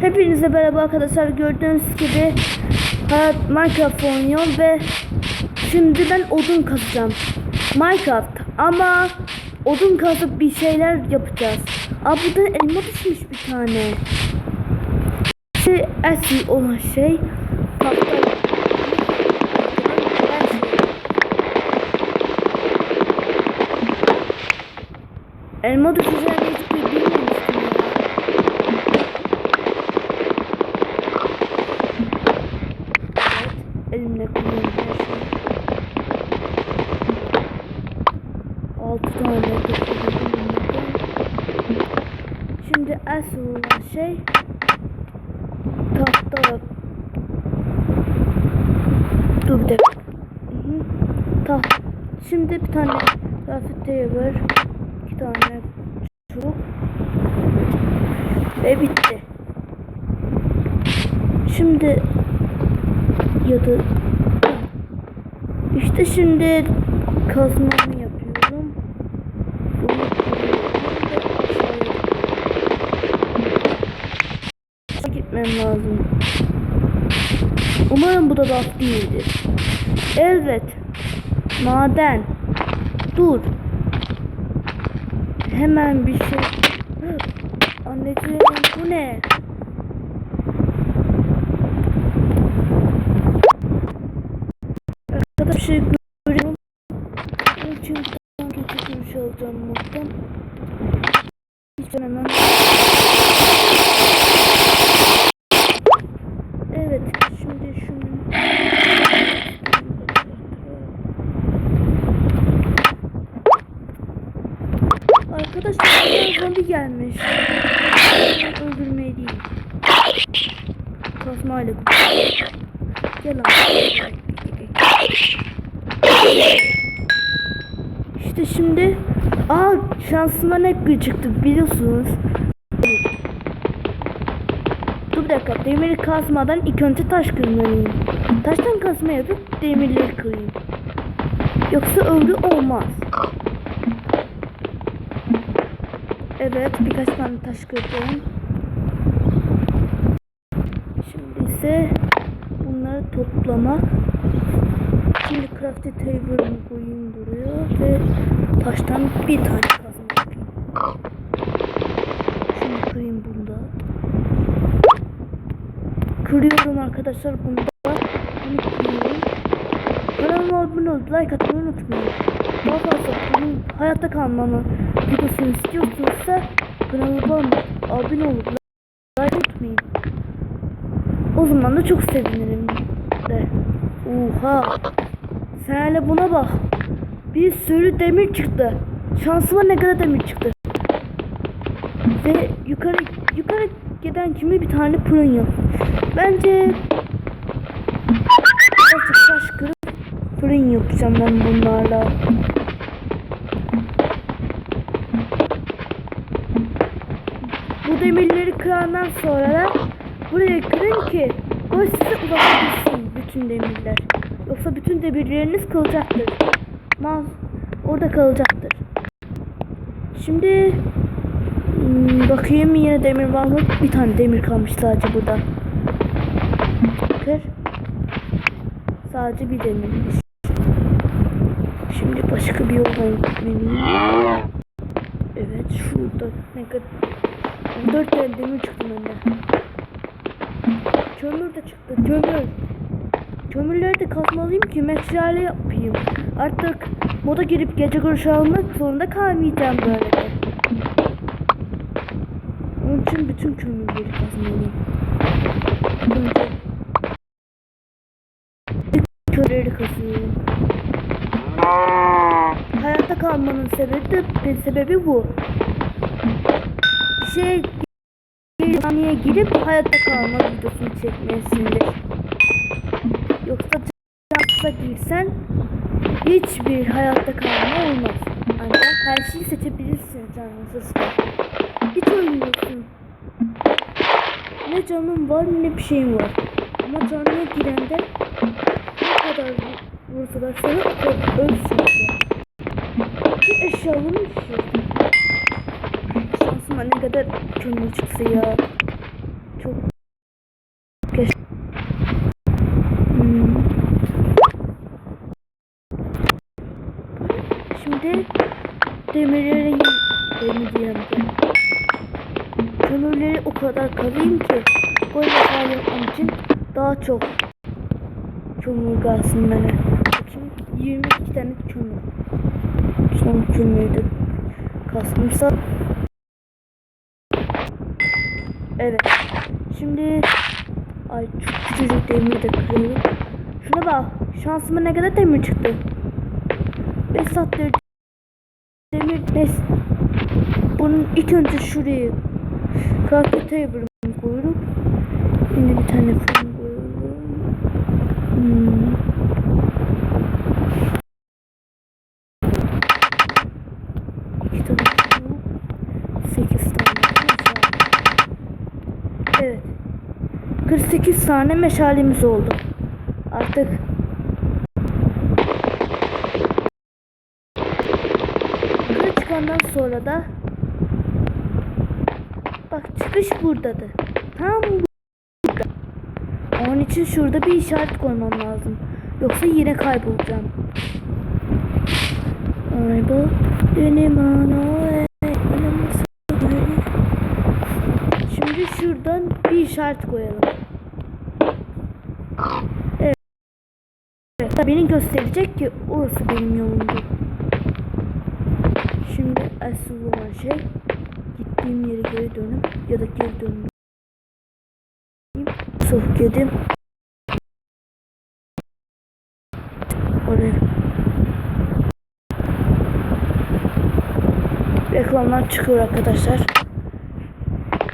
Hepinize merhaba arkadaşlar. Gördüğünüz gibi hayat Minecraft oynuyorum ve şimdi ben odun kazacağım. Minecraft ama odun kazıp bir şeyler yapacağız. Aa burada elma düşmüş bir tane. Şey asıl olan şey. Elma düşeceğini hiç bilmemiştim ya. Evet, elimle kullanıyorum her şeyi. Altı tane getirdim elimle. Şimdi asıl olan şey tahta. Dur bir dakika. Taht. Şimdi bir tane grafik table, iki tane çubuk ve bitti. Şimdi ya da işte şimdi kazmamı yapıyorum. Bunu gitmem lazım. Umarım bu da laf değildir. Evet. Maden. Dur. Hemen bir şey. Anneciğim bu ne? Arkada bir şey görüyorum. Onun için buradan geçip görüş alacağım moddan. Hiç hemen. Evet, şimdi şunu. Arkadaşlar zombi gelmiş. Öldürmeyi değil. Kazmayla Gel lan. İşte şimdi aa şansıma ne gül çıktı biliyorsunuz. Dur bir dakika demiri kazmadan ilk önce taş kırmalıyım. Taştan kazma yapıp demirleri kırayım. Yoksa öyle olmaz. Evet birkaç tane taş kırdım. Şimdi ise bunları toplamak. Şimdi crafty table'ımı koyayım buraya ve taştan bir tane kazma yapayım. Şimdi kırayım bunda. Kırıyorum arkadaşlar bunda. Bunu kırıyorum. Kanalıma abone olup like atmayı unutmayın. Daha fazla bunun hayatta kalmamı videosunu istiyorsanız kanalıma abone olup like unutmayın. O zaman da çok sevinirim de. Oha. Sen hele buna bak. Bir sürü demir çıktı. Şansıma ne kadar demir çıktı. Ve yukarı yukarı giden kimi bir tane fırın yok. Bence azıcık taş kırıp fırın yapacağım ben bunlarla. Bu demirleri kırandan sonra da buraya kırın ki gol size ulaşabilsin bütün demirler. Yoksa bütün demirleriniz kalacaktır. Mal orada kalacaktır. Şimdi hmm, bakayım yine demir var mı? Bir tane demir kalmış sadece burada. Kır. Sadece bir demirmiş. Şimdi başka bir yoldan gitmeliyim. Evet şurada ne kadar Dört tane demir çıktı bende. Kömür de çıktı. Kömür. Kömürleri de kazmalıyım ki meşale yapayım. Artık moda girip gece görüşü almak zorunda kalmayacağım böyle de. Onun için bütün kömürleri kazmalıyım. Önce kömürleri kazıyorum. Hayatta kalmanın sebebi de sebebi bu. Şey Niye girip hayatta kalma videosunu çekmesindir. Girsen hiçbir hayatta kalma olmaz. Ancak her şeyi seçebilirsin canlısız. Hiç ölmüyorsun. Ne canın var ne bir şeyin var. Ama canlıya girende ne kadar vursalar o- ölsün. Bir eşyalarını düşürdüm. Şansıma ne kadar kömür çıksa ya. çok geç. Hmm. Şimdi demirleri demir ki. Kömürleri o kadar kazayım ki yatağı yapmam için daha çok kömür kalsın bana. Bakayım 22 tane kömür. Son kömürü de kasmışsa. Evet. Şimdi ay çok küçücük demir de kırıyorum. Şuna bak. Şansıma ne kadar demir çıktı. 5 saattir demir neyse. Bunun ilk önce şurayı Craft table'ımı koyuyorum. Şimdi bir tane fırın. Hmm. Evet. 48 tane meşalemiz oldu. Artık Çıkandan sonra da Bak çıkış buradadır. Tam burada. Onun için şurada bir işaret koymam lazım. Yoksa yine kaybolacağım. Ay bu benim ana Şimdi şuradan bir işaret koyalım. Evet. Beni gösterecek ki orası benim yolumdu. Şimdi asıl olan şey gittiğim yere geri dönüp ya da geri dönüp sohbet edip oraya. Reklamlar çıkıyor arkadaşlar.